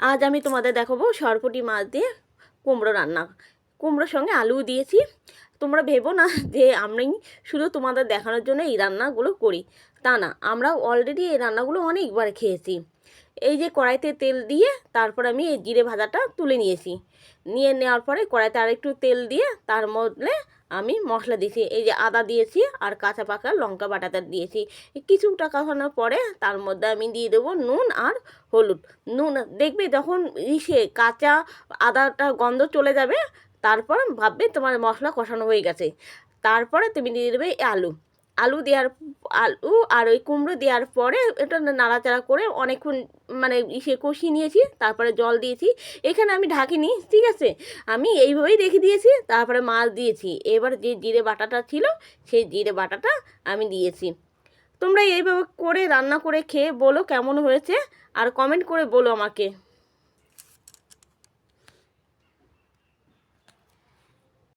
আজ আমি তোমাদের দেখাবো সরপুটি মাছ দিয়ে কুমড়ো রান্না। কুমড়োর সঙ্গে আলু দিয়েছি। তোমরা ভেবো না যে আমি শুধু তোমাদের দেখানোর জন্য এই রান্নাগুলো করি। তা না, আমরা অলরেডি এই রান্নাগুলো অনেকবার খেয়েছি। এই যে কড়াইতে তেল দিয়ে তারপর আমি এই জিরে ভাজাটা তুলে নিয়েছি। নিয়ে নেওয়ার পরে কড়াইতে আর একটু তেল দিয়ে তার মধ্যে আমি মশলা দিয়েছি, এই যে আদা দিয়েছি আর কাঁচা পাকা লঙ্কা বাটাটা দিয়েছি। কিছুটা কাঁচানোর পরে তার মধ্যে আমি দিয়ে দেবো নুন আর হলুদ। নুন, দেখবে যখন ইসে কাঁচা আদাটা গন্ধ চলে যাবে, তারপর ভাববে তোমার মশলা কষানো হয়ে গেছে। তারপরে তুমি দিয়ে দেবে আলু। আলু দেওয়ার আলু আর ওই কুমড়ো দেওয়ার পরে এটা নাড়াচাড়া করে অনেকক্ষণ মানে ইসে কষিয়ে নিয়েছি, তারপরে জল দিয়েছি। এখানে আমি ঢাকিনি, ঠিক আছে? আমি এইভাবেই রেখে দিয়েছি, তারপরে মাছ দিয়েছি। এবার যে জিরে বাটাটা ছিল, সেই জিরে বাটাটা আমি দিয়েছি। তোমরা এইভাবে করে রান্না করে খেয়ে বলো কেমন হয়েছে, আর কমেন্ট করে বলো আমাকে।